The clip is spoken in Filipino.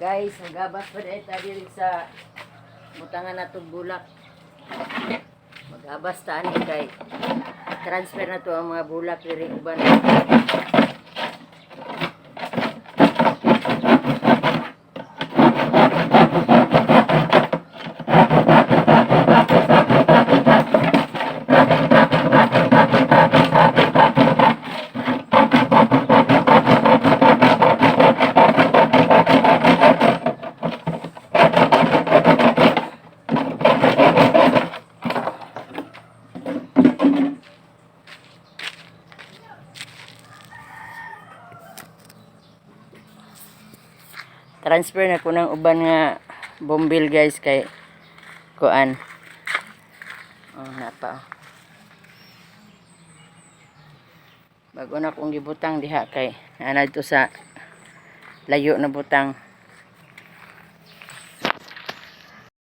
Guys, magabas pa rin tayo diri sa butangan na itong bulak. Magabas ta ni kay transfer na to ang mga bulak diri uban. Transfer na ko ng uban nga bombil guys kay kuan. Oh, napa. oh. Bago na kong gibutang diha kay ana dito sa layo na butang.